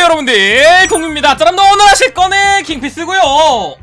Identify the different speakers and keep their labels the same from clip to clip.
Speaker 1: 안녕하세요 여러분들. 동입니다. 짜람도 오늘 하실 거는 킹피스고요.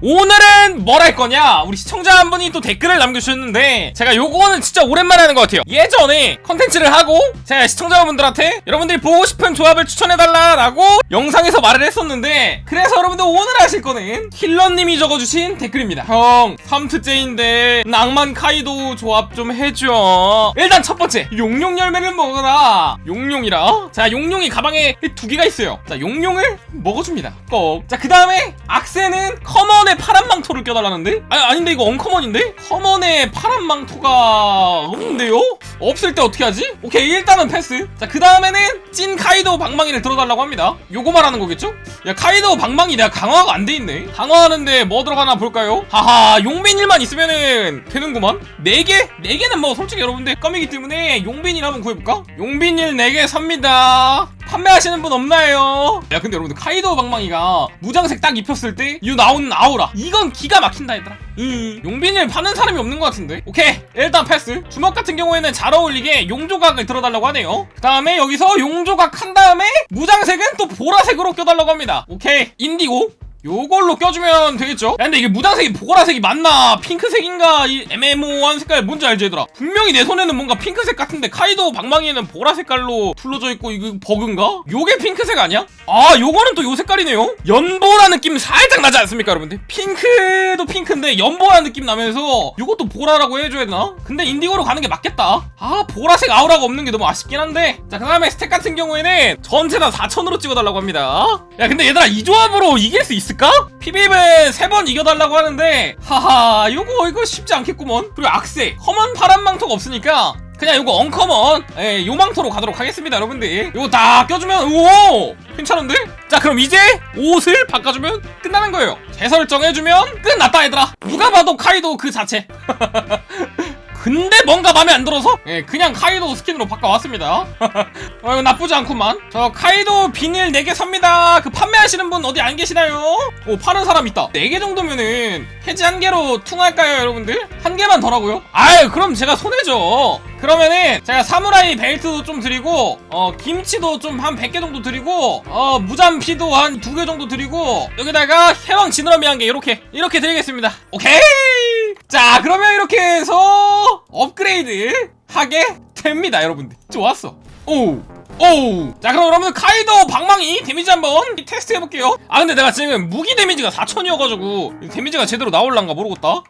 Speaker 1: 오늘은 뭘 할 거냐? 우리 시청자 한 분이 또 댓글을 남겨주셨는데 제가 요거는 진짜 오랜만에 하는 것 같아요. 예전에 컨텐츠를 하고 제가 시청자분들한테 여러분들이 보고 싶은 조합을 추천해달라 라고 영상에서 말을 했었는데 그래서 여러분들 오늘 하실 거는 힐러님이 적어주신 댓글입니다. 형 3트째인데 낭만 카이도 조합 좀 해줘. 일단 첫 번째 용용 열매를 먹어라. 용용이라? 자 용용이 가방에 두 개가 있어요. 자 용용을 먹어줍니다. 꼭 자 그 다음에 악세는 커먼의 파란 망토를 껴달라는데? 아 아닌데 이거 언커먼인데? 커먼의 파란 망토가 없는데요? 없을 때 어떻게 하지? 오케이 일단은 패스. 자 그 다음에는 찐 카이도 방망이를 들어달라고 합니다. 요거 말하는 거겠죠? 야 카이도 방망이 내가 강화가 안 돼 있네. 강화하는데 뭐 들어가나 볼까요? 하하 용빈일만 있으면은 되는구만. 4개? 4개는 뭐 솔직히 여러분들 껌이기 때문에 용빈일 한번 구해볼까? 용빈일 4개 삽니다 판매하시는 분 없나요? 야 근데 여러분들 카이도 방망이가 무장색 딱 입혔을 때 이 나오는 아우라. 이건 기가 막힌다 얘들아. 음, 용빈일 파는 사람이 없는 것 같은데. 오케이 일단 패스. 주먹 같은 경우에는 잘 어울리게 용조각을 들어달라고 하네요. 그 다음에 여기서 용조각 한 다음에 무장색은 또 보라색으로 껴달라고 합니다. 오케이 인디고 요걸로 껴주면 되겠죠? 야 근데 이게 무장색이 보라색이 맞나? 핑크색인가? 이 애매모호한 색깔 뭔지 알지 얘들아? 분명히 내 손에는 뭔가 핑크색 같은데 카이도 방망이에는 보라 색깔로 둘러져 있고 이거 버그인가? 요게 핑크색 아니야? 아 요거는 또 요 색깔이네요? 연보라 느낌 살짝 나지 않습니까 여러분들? 핑크도 핑크인데 연보라 느낌 나면서 요것도 보라라고 해줘야 되나? 근데 인디고로 가는 게 맞겠다 아 보라색 아우라가 없는 게 너무 아쉽긴 한데 자 그 다음에 스택 같은 경우에는 전체 다 4천으로 찍어달라고 합니다 야 근데 얘들아 이 조합으로 이길 수 있을까? 피비입은 세 번 이겨달라고 하는데 하하 요거 이거 쉽지 않겠구먼. 그리고 악세 커먼 파란 망토가 없으니까 그냥 요거 언커먼 예, 요 망토로 가도록 하겠습니다 여러분들. 요거 다 껴주면 오 괜찮은데? 자 그럼 이제 옷을 바꿔주면 끝나는 거예요. 재설정해주면 끝났다 얘들아. 누가 봐도 카이도 그 자체 근데 뭔가 마음에 안 들어서? 예, 그냥 카이도 스킨으로 바꿔왔습니다. 어, 이거 나쁘지 않구만. 저 카이도 비닐 4개 삽니다. 그 판매하시는 분 어디 안 계시나요? 오 파는 사람 있다. 4개 정도면은 해지 한 개로 퉁할까요 여러분들? 한 개만 더라고요? 아유 그럼 제가 손해죠. 그러면은 제가 사무라이 벨트도 좀 드리고 어 김치도 좀 한 100개 정도 드리고 어 무잠피도 한두개 정도 드리고 여기다가 해왕 지느러미 한 개 이렇게. 이렇게 드리겠습니다. 오케이 자 그러면 이렇게 해서 업그레이드 하게 됩니다 여러분들. 좋았어. 오우 오우 자 그럼 여러분 카이도 방망이 데미지 한번 테스트 해볼게요. 아 근데 내가 지금 무기 데미지가 4000이어가지고 데미지가 제대로 나올란가 모르겠다.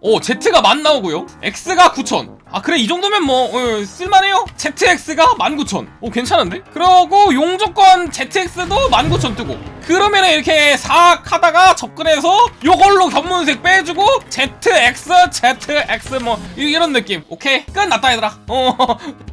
Speaker 1: 오 Z가 만 나오고요. X가 9000 아 그래 이 정도면 뭐 어, 쓸만해요. ZX가 19000오 괜찮은데? 그러고 용조건 ZX도 19000 뜨고. 그러면 이렇게 싹 하다가 접근해서 요걸로 견문색 빼주고 ZX ZX 뭐 이- 이런 느낌. 오케이? 끝났다 얘들아. 어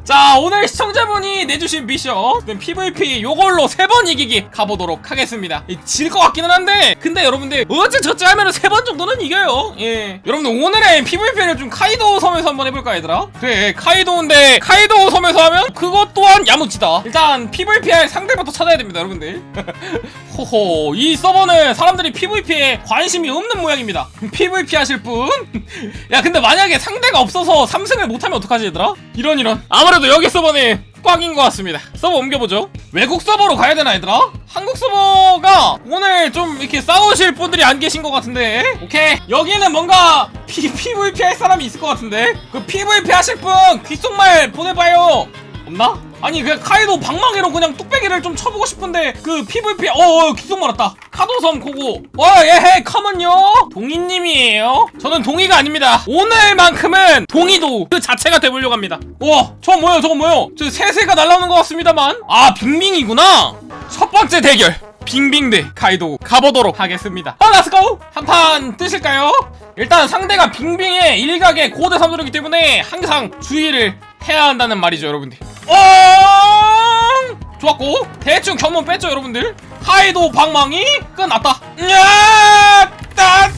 Speaker 1: 자 오늘 시청자분이 내주신 미션 PVP 요걸로 세 번 이기기 가보도록 하겠습니다. 질 것 같기는 한데 근데 여러분들 어째 저째 하면은 세 번 정도는 이겨요. 예. 여러분들 오늘의 PVP를 좀 카이도 섬에서 한번 해볼까 얘들아 그래 카이도인데 카이도 섬에서 하면 그것 또한 야무지다. 일단 PVP 할 상대부터 찾아야 됩니다 여러분들. 호호 이 서버는 사람들이 PVP에 관심이 없는 모양입니다. PVP 하실 분? 야 근데 만약에 상대가 없어서 3승을 못하면 어떡하지 얘들아? 이런 이런. 아무래도 여기 서버는 꽝인 것 같습니다. 서버 옮겨보죠. 외국 서버로 가야 되나 얘들아? 한국 서버가 오늘 좀 이렇게 싸우실 분들이 안 계신 것 같은데. 오케이. 여기는 뭔가 P, PVP 할 사람이 있을 것 같은데. 그 PVP 하실 분 귓속말 보내봐요. 없나? 아니 그 카이도 방망이로 그냥 뚝배기를 좀 쳐보고 싶은데 그 PVP 어어 기속 말았다. 카도섬 고고. 와예헤 컴은요. 동희님이에요. 저는 동희가 아닙니다. 오늘만큼은 동희도 그 자체가 돼보려고 합니다. 와저 뭐예요 저거 뭐예요? 저 새새가 날라오는 것 같습니다만. 아 빙빙이구나. 첫 번째 대결. 빙빙 대 카이도 가보도록 하겠습니다. 아 렛츠고 한판 뜨실까요? 일단 상대가 빙빙의 일각의 고대 삼도이기 때문에 항상 주의를 해야 한다는 말이죠 여러분들 어 좋았고 대충 견문 뺐죠 여러분들? 카이도 방망이 끝났다. 야! 따따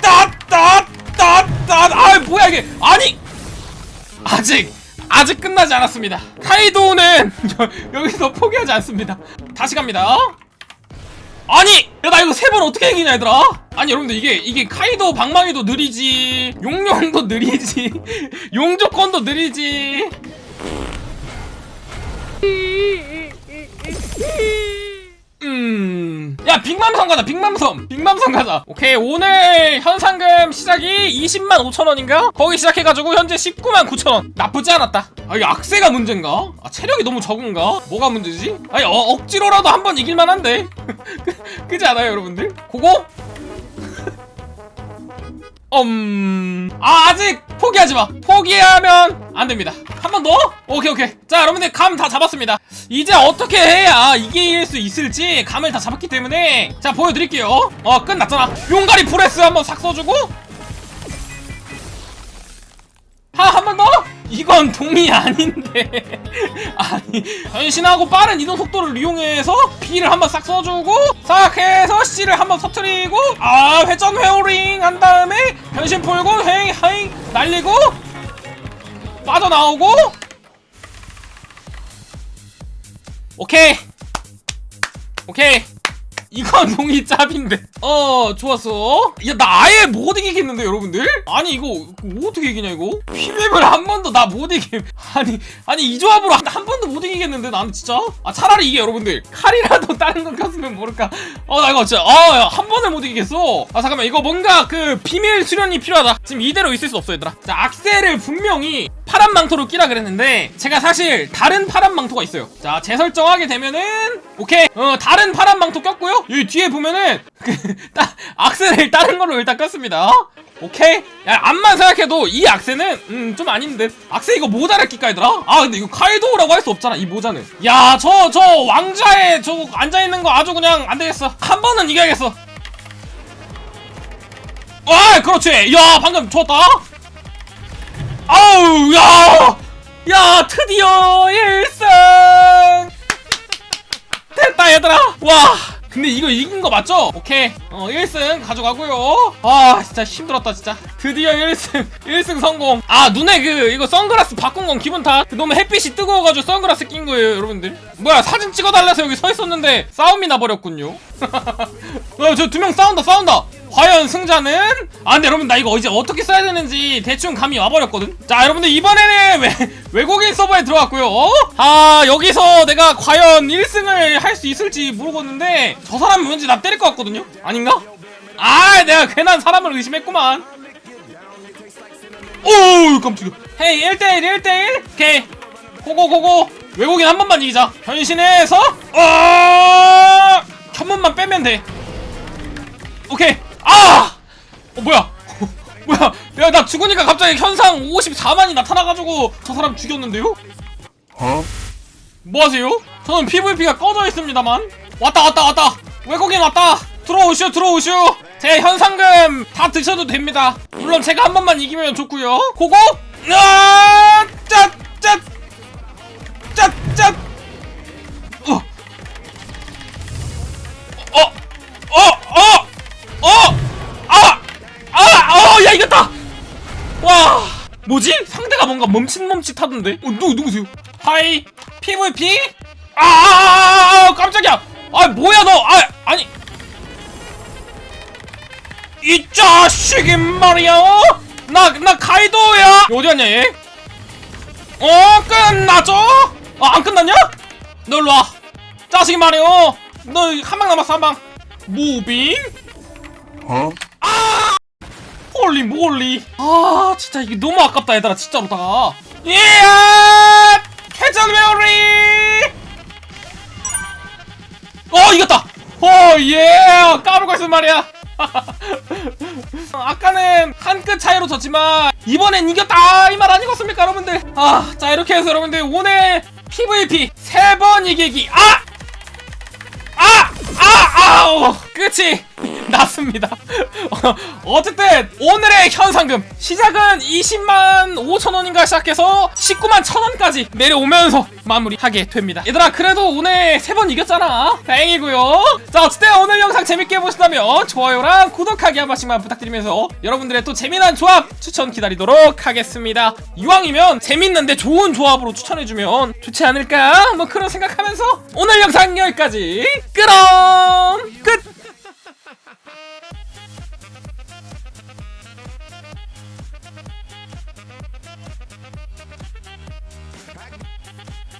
Speaker 1: 따따따따. 아 뭐야 이게? 아니! 아직 아직 끝나지 않았습니다. 카이도는 여- 여기서 포기하지 않습니다. 다시 갑니다. 아니! 야 나 이거 세 번 어떻게 이기냐 얘들아 아니 여러분들 이게 이게 카이도 방망이도 느리지 용룡도 느리지 용조건도 느리지 음. 야 빅맘섬 가자 빅맘섬 빅맘섬 가자 오케이 오늘 현상금 시작이 20만 5천원인가? 거기 시작해가지고 현재 19만 9천원 나쁘지 않았다 아 이게 악세가 문제인가? 아 체력이 너무 적은가? 뭐가 문제지? 아니 어, 억지로라도 한 번 이길만한데 그, 그지 않아요 여러분들? 고거? 음... 아 아직 포기하지 마. 포기하면 안 됩니다. 한 번 더? 오케이 오케이. 자 여러분들 감 다 잡았습니다. 이제 어떻게 해야 이길 수 있을지 감을 다 잡았기 때문에 자 보여드릴게요. 어 끝났잖아. 용가리 프레스 한번 싹 써주고. 하 한 번 더? 이건 동이 아닌데. 아니 변신하고 빠른 이동 속도를 이용해서 B를 한번 싹 써주고 싹 해서 C를 한번 터트리고 아 회전 회오링 한 다음에 변신 풀고 행 하잉 날리고 빠져나오고. 오케이. 오케이. 이건 동이 짭인데 어 좋았어. 야나 아예 못 이기겠는데 여러분들? 아니 이거 이거 어떻게 이기냐 이거? 피맵을 한 번도 나 못 이김. 아니 아니 이 조합으로 한, 한 번도 못 이기겠는데 나는 진짜? 아 차라리 이게 여러분들. 칼이라도 다른 거 꼈으면 모를까. 어 나 이거 진짜 아한 번을 못 이기겠어. 아 잠깐만 이거 뭔가 그 비밀 수련이 필요하다. 지금 이대로 있을 수 없어 얘들아. 자 악셀을 분명히 파란 망토로 끼라 그랬는데 제가 사실 다른 파란 망토가 있어요. 자 재설정하게 되면은 오케이. 어 다른 파란 망토 꼈고요. 여기 뒤에 보면은 그 따, 악셀을 다른 걸로 일단 꼈습니다. 오케이? 야 앞만 생각해도 이 악셀은 음좀 아닌데. 악셀 이거 모자를 얘들아 아 근데 이거 카이도우라고 할 수 없잖아 이 모자는. 야 저 저 왕자에 저 앉아있는 거 아주 그냥 안 되겠어. 한 번은 이겨야겠어. 아 그렇지. 야 방금 좋았다? 아우 야! 야 드디어 1승! 됐다 얘들아! 와! 근데 이거 이긴 거 맞죠? 오케이. 어 1승 가져가고요. 아 진짜 힘들었다 진짜. 드디어 1승. 1승 성공. 아 눈에 그 이거 선글라스 바꾼 건 기분 탓 너무 het빛이 뜨거워가지고 선글라스 낀 거예요 여러분들. 뭐야 사진 찍어달라서 여기 서 있었는데 싸움이 나버렸군요. 어저 두 명 싸운다 싸운다 과연 승자는? 아 근데 여러분 나 이거 이제 어떻게 써야 되는지 대충 감이 와버렸거든? 자 여러분들 이번에는 외, 외국인 서버에 들어왔고요. 어? 아 여기서 내가 과연 1승을 할 수 있을지 모르겠는데 저 사람은 왠지 나 때릴 것 같거든요? 아닌가? 아 내가 괜한 사람을 의심했구만. 오 깜짝이야. 헤이 1대1 1대1 오케이. 고고 고고. 외국인 한 번만 이기자. 변신해서 어! 현문만 빼면 돼. 오케이 아! 어 뭐야 뭐야 야 나 죽으니까 갑자기 현상 54만이 나타나가지고 저 사람 죽였는데요? 뭐 하세요? 저는 PVP가 꺼져 있습니다만 왔다 왔다 왔다 외국인 왔다 들어오시오 들어오시오 제 현상금 다 드셔도 됩니다 물론 제가 한 번만 이기면 좋고요 고고 아! 짜짜 짜짜 어. 어! 어! 어! 어! 어! 야 이겼다! 와! 뭐지? 상대가 뭔가 멈칫멈칫하던데? 어, 누, 누구세요? 하이! PVP? 아! 아, 아, 아, 깜짝이야! 아, 뭐야, 너! 아, 아니! 이 자식이 말이야! 나, 나 카이도야! 어디 갔냐, 얘? 어, 끝났죠? 아, 안 끝났냐? 너 일로 와. 자식이 말이야! 너 한 방 남았어, 한 방. 무빙? 홀리 몰리. 아 진짜 이게 너무 아깝다 얘들아 진짜로다가 이야 회전 메오리! 어 이겼다! 어예! 까불고 있단 말이야. 아까는 한 끗 차이로 졌지만 이번엔 이겼다! 이 말 아니겠습니까 여러분들? 아 자 이렇게 해서 여러분들 오늘 PVP 세 번 이기기. 아! 아! 아! 아우! 끝이 났습니다. 어쨌든 오늘의 현상금 시작은 20만 5천 원인가 시작해서 19만 1천 원까지 내려오면서 마무리하게 됩니다. 얘들아 그래도 오늘 세 번 이겼잖아. 다행이고요. 자 어쨌든 오늘 영상 재밌게 보셨다면 좋아요랑 구독하기 한 번씩만 부탁드리면서 여러분들의 또 재미난 조합 추천 기다리도록 하겠습니다. 이왕이면 재밌는데 좋은 조합으로 추천해주면 좋지 않을까? 뭐 그런 생각하면서 오늘 영상 여기까지 그럼 끝!